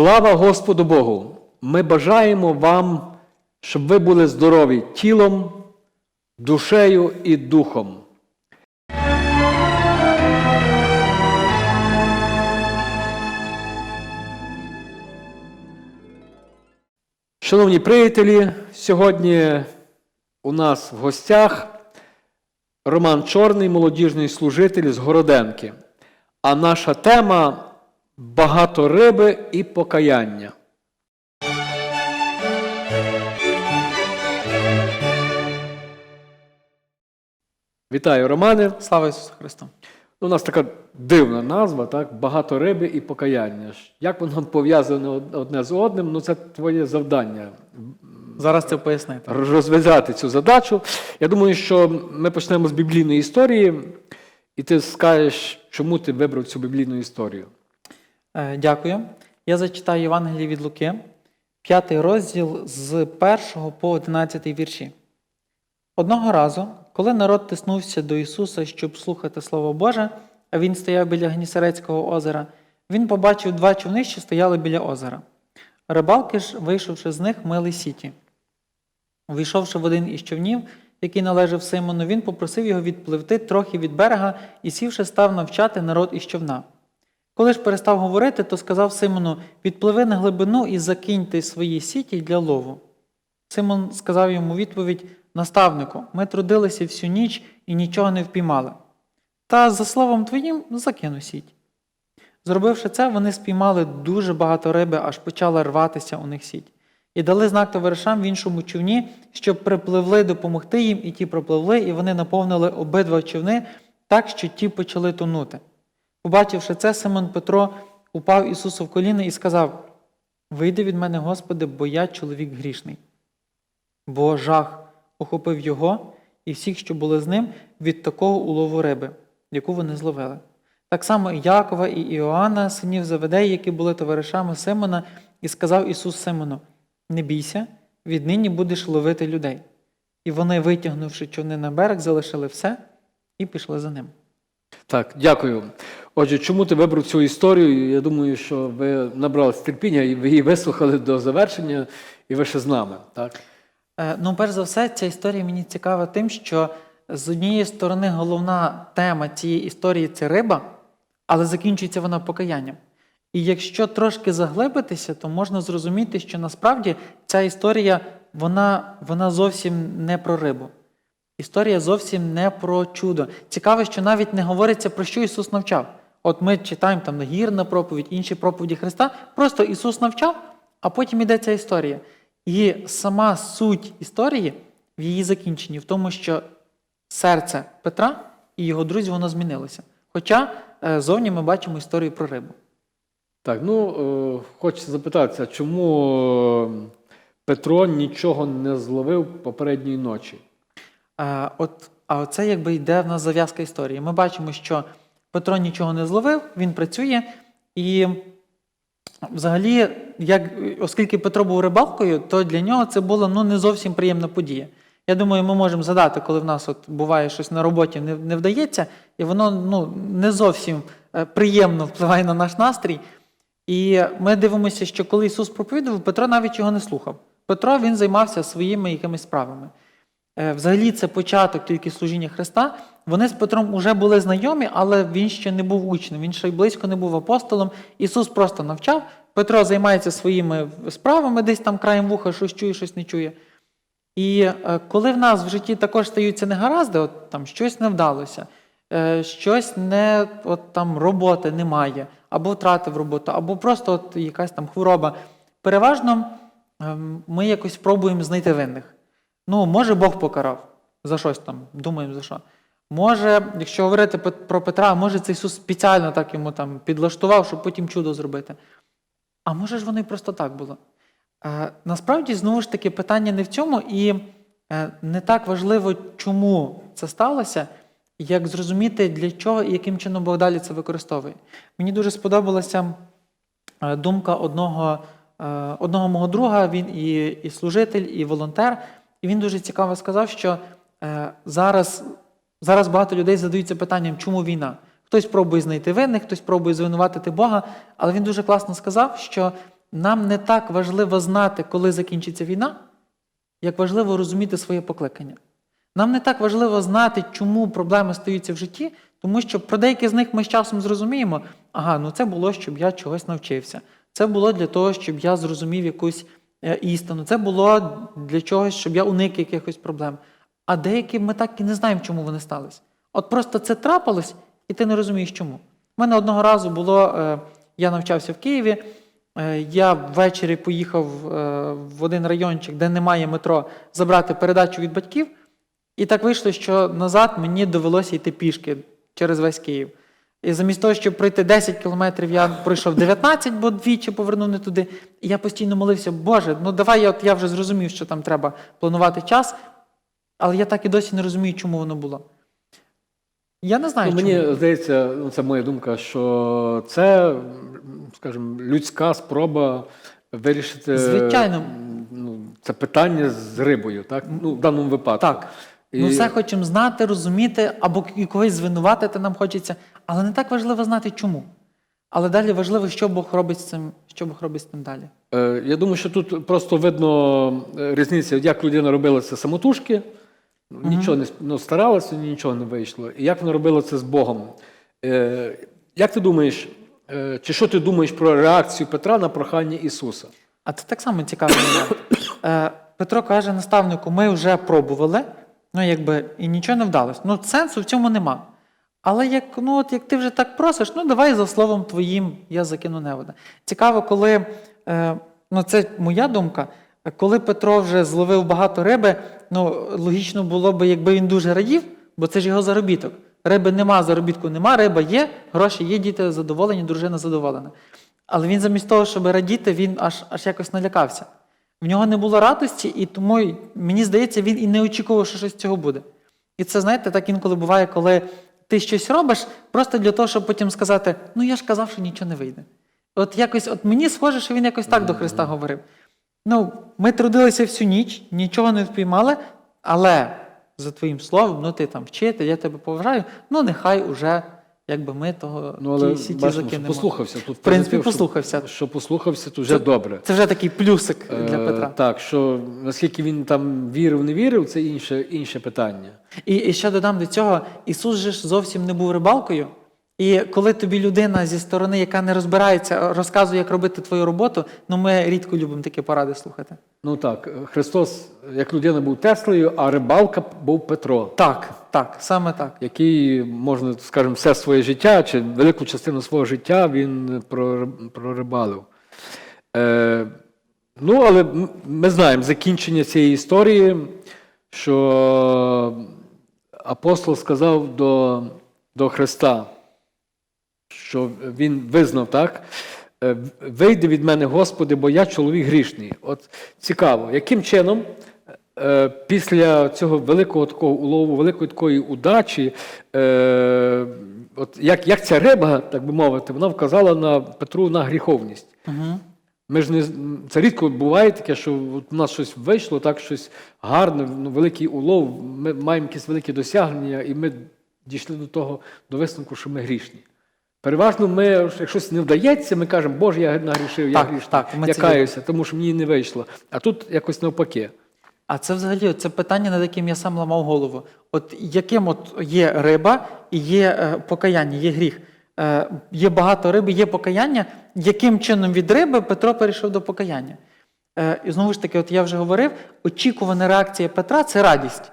Слава Господу Богу! Ми бажаємо вам, щоб ви були здорові тілом, душею і духом. Шановні приятелі, сьогодні у нас в гостях Роман Чорний, молодіжний служитель з Городенки. А наша тема багато риби і покаяння. Вітаю, Романе. Слава Ісусу Христу! У нас така дивна назва, так? Багато риби і покаяння. Як воно пов'язане одне з одним? Ну, це твоє завдання Зараз це пояснити. розв'язати цю задачу. Я думаю, що ми почнемо з біблійної історії, і ти скажеш, чому ти вибрав цю біблійну історію. Е, Дякую. Я зачитаю Євангеліє від Луки, п'ятий розділ з 1 по 11 вірші. Одного разу, коли народ тиснувся до Ісуса, щоб слухати Слово Боже, а він стояв біля Гнісарецького озера, він побачив два човни, що стояли біля озера. Рибалки ж, вийшовши з них, мили сіті. Увійшовши в один із човнів, який належав Симону, він попросив його відпливти трохи від берега і, сівши, став навчати народ із човна. Коли ж перестав говорити, то сказав Симону: Відпливи на глибину і закиньте свої сіті для лову. Симон сказав йому відповідь: Наставнику, ми трудилися всю ніч і нічого не впіймали. Та за словом твоїм закину сіть. Зробивши це, вони спіймали дуже багато риби, аж почала рватися у них сіть. І дали знак товаришам в іншому човні, щоб припливли допомогти їм, і ті пропливли, і вони наповнили обидва човни так, що ті почали тонути. Побачивши це, Симон Петро упав Ісусу в коліна і сказав: Вийди від мене, Господи, бо я чоловік грішний. Бо жах охопив його і всіх, що були з ним, від такого улову риби, яку вони зловили. Так само Якова і Іоанна, синів Заведеї, які були товаришами Симона, і сказав Ісус Симону: Не бійся, віднині будеш ловити людей. І вони, витягнувши човни на берег, залишили все і пішли за ним. Так, дякую. Отже, чому ти вибрав цю історію? Я думаю, що ви набралися терпіння і ви її вислухали до завершення, і ви ще з нами. Так? Е, Ну, перш за все, ця історія мені цікава тим, що з однієї сторони головна тема цієї історії це риба, але закінчується вона покаянням. І якщо трошки заглибитися, то можна зрозуміти, що насправді ця історія вона, вона зовсім не про рибу. Історія зовсім не про чудо. Цікаво, що навіть не говориться про що Ісус навчав. От ми читаємо там нагірна проповідь, інші проповіді Христа. Просто Ісус навчав, а потім іде ця історія. І сама суть історії в її закінченні, в тому, що серце Петра і його друзів воно змінилося. Хоча е, зовні ми бачимо історію про рибу. Так, ну е, хочеться запитатися, чому е, Петро нічого не зловив попередньої ночі? А, от, а оце якби йде в нас зав'язка історії. Ми бачимо, що Петро нічого не зловив, він працює, і взагалі, як, оскільки Петро був рибалкою, то для нього це була ну, не зовсім приємна подія. Я думаю, ми можемо згадати, коли в нас от буває щось на роботі не, не вдається, і воно ну, не зовсім е, приємно впливає на наш настрій. І ми дивимося, що коли Ісус проповідував, Петро навіть його не слухав. Петро він займався своїми якимись справами. Е, Взагалі, це початок тільки служіння Христа. Вони з Петром вже були знайомі, але він ще не був учнем, він ще й близько не був апостолом. Ісус просто навчав. Петро займається своїми справами, десь там краєм вуха, щось чує, щось не чує. І е, коли в нас в житті також стаються негаразди, от там щось не вдалося, е, щось не от там роботи немає, або втратив роботу, або просто от якась там хвороба. Переважно ем, ми якось пробуємо знайти винних. Ну, може, Бог покарав за щось там, думаємо за що. Може, якщо говорити про Петра, може це Ісус спеціально так йому там підлаштував, щоб потім чудо зробити. А може ж воно і просто так було. Е, насправді, знову ж таки, питання не в цьому, і е, не так важливо, чому це сталося, як зрозуміти, для чого і яким чином Бог далі це використовує. Мені дуже сподобалася е, думка одного, е, одного мого друга, він і, і служитель, і волонтер. І він дуже цікаво сказав, що е, зараз, зараз багато людей задаються питанням, чому війна. Хтось пробує знайти винних, хтось пробує звинуватити Бога, але він дуже класно сказав, що нам не так важливо знати, коли закінчиться війна, як важливо розуміти своє покликання. Нам не так важливо знати, чому проблеми стаються в житті, тому що про деякі з них ми з часом зрозуміємо, ага, ну це було, щоб я чогось навчився. Це було для того, щоб я зрозумів якусь е, істину. Це було для чогось, щоб я уник якихось проблем. А деякі ми так і не знаємо, чому вони сталися. От просто це трапилось, і ти не розумієш, чому. У мене одного разу було, е, я навчався в Києві, е, я ввечері поїхав е, в один райончик, де немає метро, забрати передачу від батьків. І так вийшло, що назад мені довелося йти пішки через весь Київ. І замість того, щоб пройти 10 кілометрів, я пройшов 19, бо двічі повернув не туди. І я постійно молився, Боже, ну давай я, от я вже зрозумів, що там треба планувати час, але я так і досі не розумію, чому воно було. Я не знаю, Ну, чому. мені здається, ну, це моя думка, що це, скажімо, людська спроба вирішити Звичайно. ну, це питання з рибою, так? Ну, в даному випадку. Так. І- Ми все хочемо знати, розуміти, або і когось звинуватити нам хочеться, але не так важливо знати, чому. Але далі важливо, що Бог робить з цим, що Бог робить з цим далі. Е, Я думаю, що тут просто видно е, різниця, як людина робила це самотужки, нічого не ну, старалася, нічого не вийшло. І як вона робила це з Богом. Е, Як ти думаєш, е, чи що ти думаєш про реакцію Петра на прохання Ісуса? А це так само момент. Е, Петро каже наставнику: ми вже пробували, ну якби і нічого не вдалося. Ну, сенсу в цьому нема. Але як, ну, от, як ти вже так просиш, ну давай за словом твоїм я закину невода. Цікаво, коли, е, ну це моя думка, коли Петро вже зловив багато риби, ну логічно було б, якби він дуже радів, бо це ж його заробіток. Риби нема, заробітку нема, риба є, гроші є, діти задоволені, дружина задоволена. Але він замість того, щоб радіти, він аж, аж якось налякався. В нього не було радості, і тому мені здається, він і не очікував, що щось з цього буде. І це, знаєте, так інколи буває, коли ти щось робиш, просто для того, щоб потім сказати: ну я ж казав, що нічого не вийде. От якось, от мені схоже, що він якось так до Христа говорив. Ну, ми трудилися всю ніч, нічого не впіймали, але за твоїм словом, ну ти там вчитель, я тебе поважаю, ну нехай уже якби ми того Ну, але ті сіті бачимо, закинемо. послухався. Тут В принципі, позитив, що- послухався. Що, послухався, то вже добре. Це вже такий плюсик для Е, Петра. Так, що наскільки він там вірив, не вірив, це інше, інше питання. І, і ще додам до цього: Ісус же ж зовсім не був рибалкою. І коли тобі людина зі сторони, яка не розбирається, розказує, як робити твою роботу, ну ми рідко любимо такі поради слухати. Ну так, Христос як людина був Теслею, а рибалка був Петро, Так, так, саме так. який, можна, скажімо, все своє життя чи велику частину свого життя він прор- прорибалив. Е, ну, але ми знаємо закінчення цієї історії, що апостол сказав до, до Христа, що він визнав так. е, Вийди від мене, Господи, бо я чоловік грішний. От цікаво, яким чином е, після цього великого такого улову, великої такої удачі, е, от як, як ця риба, так би мовити, вона вказала на Петру на гріховність. Угу. Ми ж не це рідко буває таке, що от у нас щось вийшло, так щось гарне, ну, великий улов. Ми маємо якісь великі досягнення, і ми дійшли до того до висновку, що ми грішні. Переважно, ми, як щось не вдається, ми кажемо, Боже, я нагрішив, я Так, грішний, так, ми я це каюся, тому що мені не вийшло. А тут якось навпаки. А це взагалі це питання, над яким я сам ламав голову. От яким от є риба і є е, покаяння, є гріх. Е, є багато риби, є покаяння. Яким чином від риби Петро перейшов до покаяння? Е, і знову ж таки, от я вже говорив, очікувана реакція Петра це радість.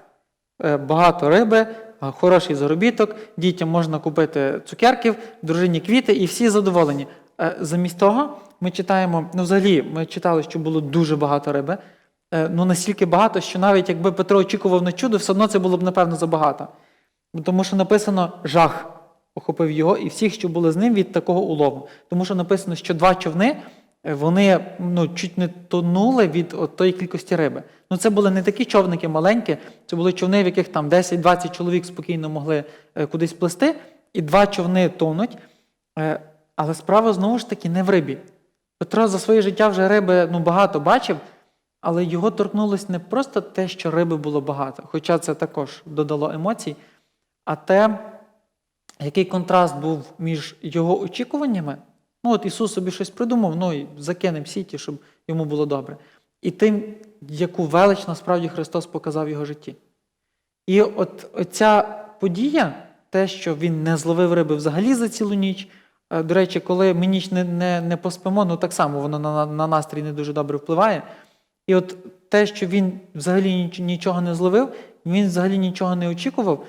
Е, багато риби, хороший заробіток, дітям можна купити цукерків, дружині квіти, і всі задоволені. Е, замість того, ми читаємо, ну взагалі, ми читали, що було дуже багато риби. Е, ну настільки багато, що навіть якби Петро очікував на чудо, все одно це було б, напевно, забагато. Тому що написано жах охопив його і всіх, що були з ним від такого улову. Тому що написано, що два човни е, вони ну, чуть не тонули від от тої кількості риби. Ну це були не такі човники маленькі, це були човни, в яких там 10-20 чоловік спокійно могли е, кудись плисти, і два човни тонуть. Е, але справа знову ж таки не в рибі. Петро за своє життя вже риби ну, багато бачив, але його торкнулось не просто те, що риби було багато, хоча це також додало емоцій, а те, який контраст був між його очікуваннями, Ну, от Ісус собі щось придумав, ну і закинемо сіті, щоб йому було добре. І тим, яку велич насправді Христос показав в його житті. І от ця подія, те, що він не зловив риби взагалі за цілу ніч. е, До речі, коли ми ніч не, не, не поспимо, ну так само воно на, на настрій не дуже добре впливає. І от те, що він взагалі ніч- нічого не зловив, він взагалі нічого не очікував,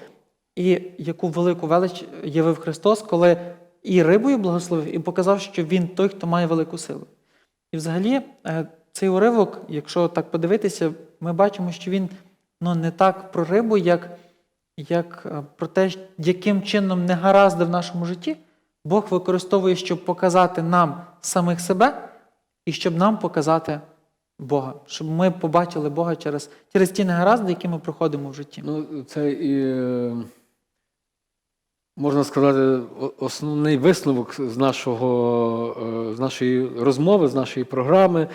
і яку велику велич явив Христос, коли і рибою благословив, і показав, що він той, хто має велику силу. І взагалі, е, цей уривок, якщо так подивитися, ми бачимо, що він ну, не так про рибу, як, як е, про те, яким чином негаразди в нашому житті Бог використовує, щоб показати нам самих себе і щоб нам показати Бога, щоб ми побачили Бога через, через ті негаразди, які ми проходимо в житті. Ну, це і, е, можна сказати, основний висновок з, нашого, е, з нашої розмови, з нашої програми,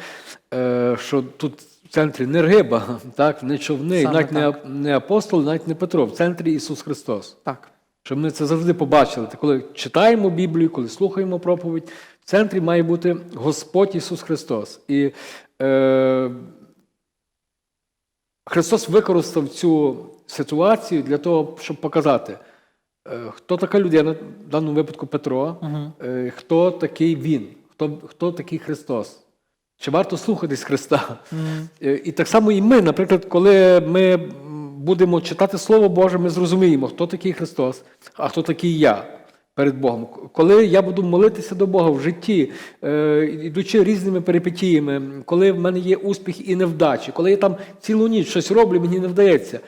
е, що тут в центрі не риба, так, не човни, Саме навіть так. не апостол, навіть не Петро, в центрі Ісус Христос. Так. Щоб ми це завжди побачили. Коли читаємо Біблію, коли слухаємо проповідь, в центрі має бути Господь Ісус Христос. І е, Христос використав цю ситуацію для того, щоб показати, хто така людина, в даному випадку Петро, Угу. е, хто такий Він, хто, хто такий Христос. Чи варто слухатись Христа? Е, І так само і ми, наприклад, коли ми будемо читати Слово Боже, ми зрозуміємо, хто такий Христос, а хто такий я перед Богом. Коли я буду молитися до Бога в житті, е, ідучи різними перипетіями, коли в мене є успіх і невдачі, коли я там цілу ніч щось роблю, мені не вдається.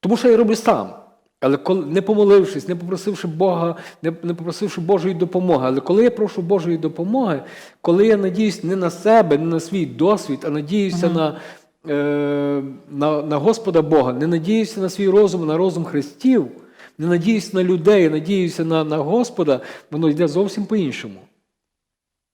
Тому що я роблю сам. Але коли не помолившись, не попросивши Бога, не, не попросивши Божої допомоги. Але коли я прошу Божої допомоги, коли я надіюсь не на себе, не на свій досвід, а надіюся на, е, на, на Господа Бога, не надіюся на свій розум, на розум Христів, не надіюся на людей, а надіюся на, на Господа, воно йде зовсім по-іншому.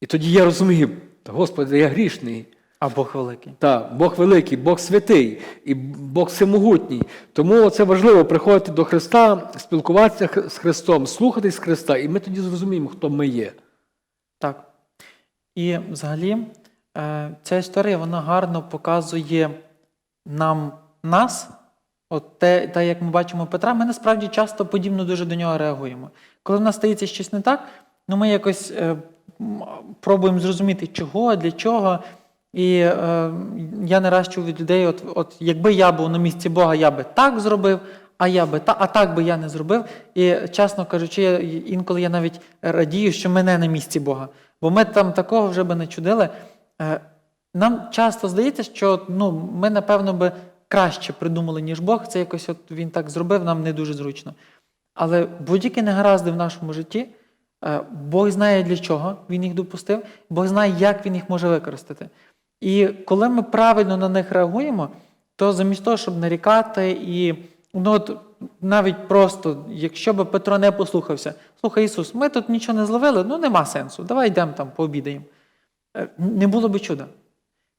І тоді я розумію, Господи, я грішний. А Бог великий. Так, Бог великий, Бог святий і Бог всемогутній. Тому це важливо приходити до Христа, спілкуватися з Христом, слухатись Христа, і ми тоді зрозуміємо, хто ми є. Так. І взагалі е, ця історія вона гарно показує нам нас. От те, те, як ми бачимо Петра, ми насправді часто подібно дуже до нього реагуємо. Коли в нас стається щось не так, ну ми якось е, пробуємо зрозуміти, чого, для чого. І е, я не раз чув від людей, от, от якби я був на місці Бога, я би так зробив, а я би та, а так би я не зробив. І чесно кажучи, я- інколи я навіть радію, що ми не на місці Бога. Бо ми там такого вже би не чудили. Е, Нам часто здається, що ну, ми, напевно, би краще придумали, ніж Бог. Це якось от він так зробив, нам не дуже зручно. Але будь-які негаразди в нашому житті, е, Бог знає для чого він їх допустив, Бог знає, як він їх може використати. І коли ми правильно на них реагуємо, то замість того, щоб нарікати і ну от навіть просто, якщо би Петро не послухався, слухай Ісус, ми тут нічого не зловили, ну нема сенсу, давай йдемо там пообідаємо. Е, Не було би чуда.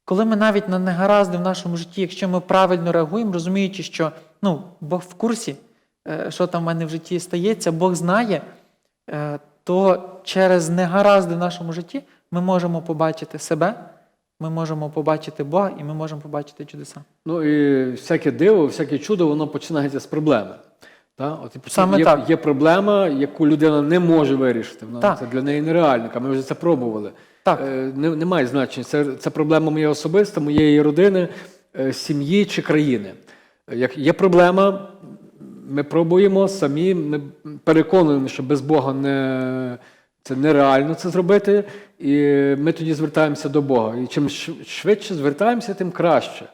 Коли ми навіть на негаразди в нашому житті, якщо ми правильно реагуємо, розуміючи, що ну, Бог в курсі, е, що там в мене в житті стається, Бог знає, е, то через негаразди в нашому житті ми можемо побачити себе, ми можемо побачити Бога і ми можемо побачити чудеса. Ну і всяке диво, всяке чудо, воно починається з проблеми. Та? От, Саме є, так. є проблема, яку людина не може вирішити. Вона, Так. Це для неї нереально. а Ми вже це пробували. Так. Е, не, немає значення. Це, це проблема моя особиста, моєї родини, е, сім'ї чи країни. Е, Як є проблема, ми пробуємо самі, ми переконуємо, що без Бога не, це нереально це зробити, і ми тоді звертаємося до Бога. І чим швидше звертаємося, тим краще.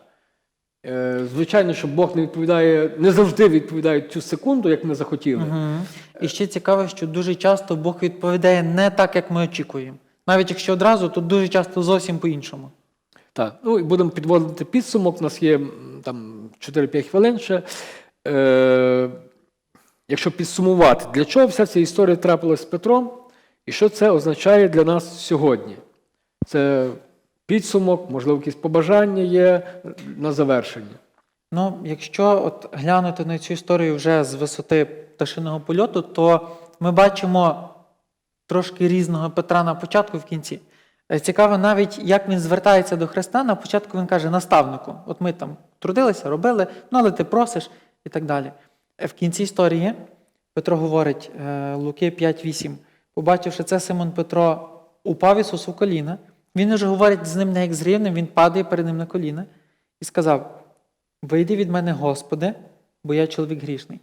Е, Звичайно, що Бог не відповідає, не завжди відповідає цю секунду, як ми захотіли. Мгм. І ще цікаво, що дуже часто Бог відповідає не так, як ми очікуємо. Навіть якщо одразу, то дуже часто зовсім по-іншому. Так, ну і будемо підводити підсумок. У нас є там 4-5 хвилин ще. Е, якщо підсумувати, для чого вся ця історія трапилась з Петром, і що це означає для нас сьогодні? Це підсумок, можливо, якісь побажання є на завершення. Ну, якщо от глянути на цю історію вже з висоти пташиного польоту, то ми бачимо трошки різного Петра на початку і в кінці. Е, Цікаво навіть, як він звертається до Христа. На початку він каже наставнику: от ми там трудилися, робили, ну але ти просиш і так далі. Е, В кінці історії Петро говорить е, Луки 5.8. Побачивши це, Симон Петро упав Ісусу в коліна. Він уже говорить з ним не як з рівним, він падає перед ним на коліна і сказав: Вийди від мене, Господи, бо я чоловік грішний.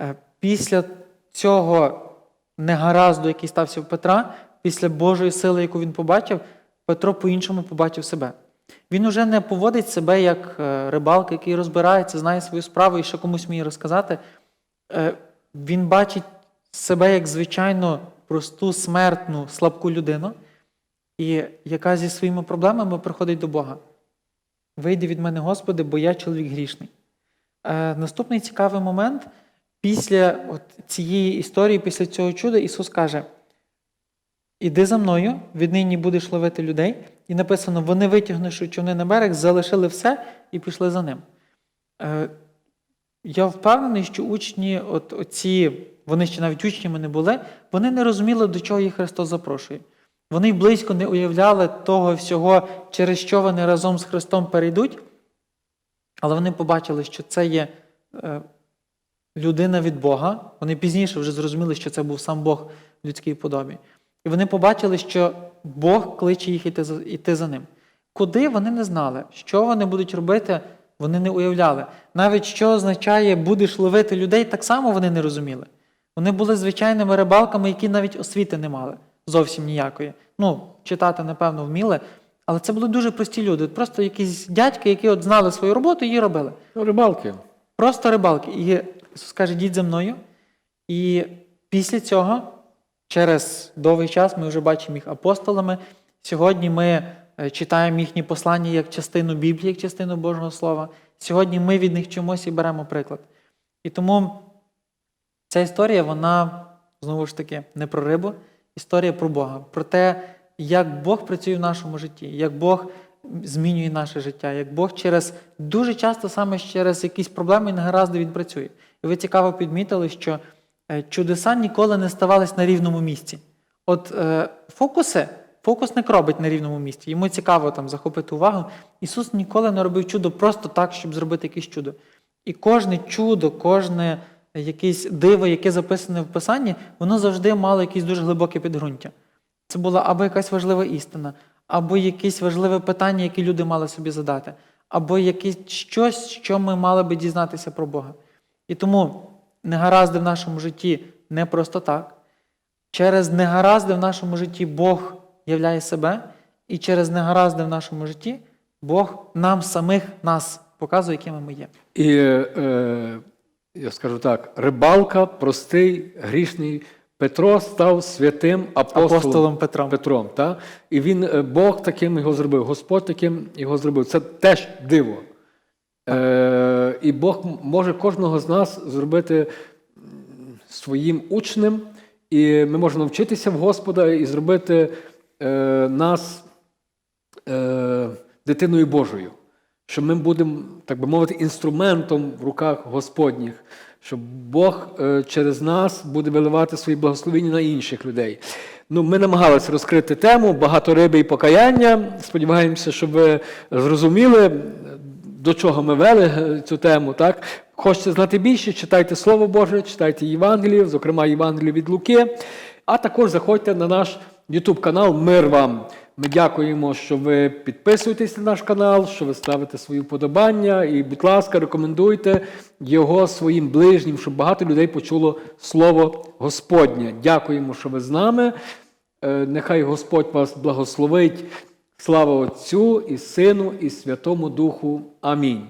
Е, Після цього негаразду, який стався в Петра, після Божої сили, яку він побачив, Петро по-іншому побачив себе. Він уже не поводить себе як е, рибалка, який розбирається, знає свою справу і ще комусь вміє розказати. Е, Він бачить себе як звичайно просту, смертну, слабку людину, і яка зі своїми проблемами приходить до Бога. Вийди від мене, Господи, бо я чоловік грішний. Е, Наступний цікавий момент. Після от цієї історії, після цього чуда, Ісус каже: Іди за мною, віднині будеш ловити людей. І написано: вони, витягнувши човни на берег, залишили все і пішли за ним. Е, Я впевнений, що учні, от оці, вони ще навіть учнями не були, вони не розуміли, до чого їх Христос запрошує. Вони й близько не уявляли того всього, через що вони разом з Христом перейдуть, але вони побачили, що це є е, людина від Бога. Вони пізніше вже зрозуміли, що це був сам Бог в людській подобі. І вони побачили, що Бог кличе їх іти за, ним. Куди вони не знали, що вони будуть робити, вони не уявляли. Навіть що означає будеш ловити людей, так само вони не розуміли. Вони були звичайними рибалками, які навіть освіти не мали зовсім ніякої. Ну, читати, напевно, вміли, але це були дуже прості люди. Просто якісь дядьки, які от знали свою роботу і її робили. Ну, рибалки. Просто рибалки. І Ісус каже, йдіть за мною. І після цього, через довгий час, ми вже бачимо їх апостолами. Сьогодні ми е, читаємо їхні послання як частину Біблії, як частину Божого Слова. Сьогодні ми від них чомусь і беремо приклад. І тому ця історія, вона знову ж таки не про рибу, історія про Бога, про те, як Бог працює в нашому житті, як Бог змінює наше життя, як Бог через дуже часто саме через якісь проблеми і негаразди він. І ви цікаво підмітили, що е, чудеса ніколи не ставались на рівному місці. От е, фокуси, фокусник робить на рівному місці. Йому цікаво там захопити увагу. Ісус ніколи не робив чудо просто так, щоб зробити якесь чудо. І кожне чудо, кожне якесь диво, яке записане в Писанні, воно завжди мало якесь дуже глибоке підґрунтя. Це була або якась важлива істина, або якесь важливе питання, яке люди мали собі задати, або якесь щось, що ми мали би дізнатися про Бога. І тому негаразди в нашому житті не просто так. Через негаразди в нашому житті Бог являє себе, і через негаразди в нашому житті Бог нам самих нас показує, якими ми є. І е, я скажу так: рибалка, простий, грішний Петро став святим апостолом, Апостолом Петром. Петром та? І він, е, Бог таким його зробив, Господь таким його зробив. Це теж диво. Е, і Бог може кожного з нас зробити своїм учнем, і ми можемо вчитися в Господа і зробити е, нас е, дитиною Божою. Що ми будемо, так би мовити, інструментом в руках Господніх, щоб Бог е, через нас буде виливати свої благословення на інших людей. Ну, ми намагалися розкрити тему багато риби і покаяння. Сподіваємося, що ви зрозуміли, до чого ми вели е, цю тему. Так? Хочете знати більше, читайте Слово Боже, читайте Євангелію, зокрема Євангелію від Луки, а також заходьте на наш YouTube канал Мир вам. Ми дякуємо, що ви підписуєтесь на наш канал, що ви ставите свої вподобання. І, будь ласка, рекомендуйте його своїм ближнім, щоб багато людей почуло слово Господнє. Дякуємо, що ви з нами. Е, Нехай Господь вас благословить. Слава Отцю і Сину, і Святому Духу. Амінь.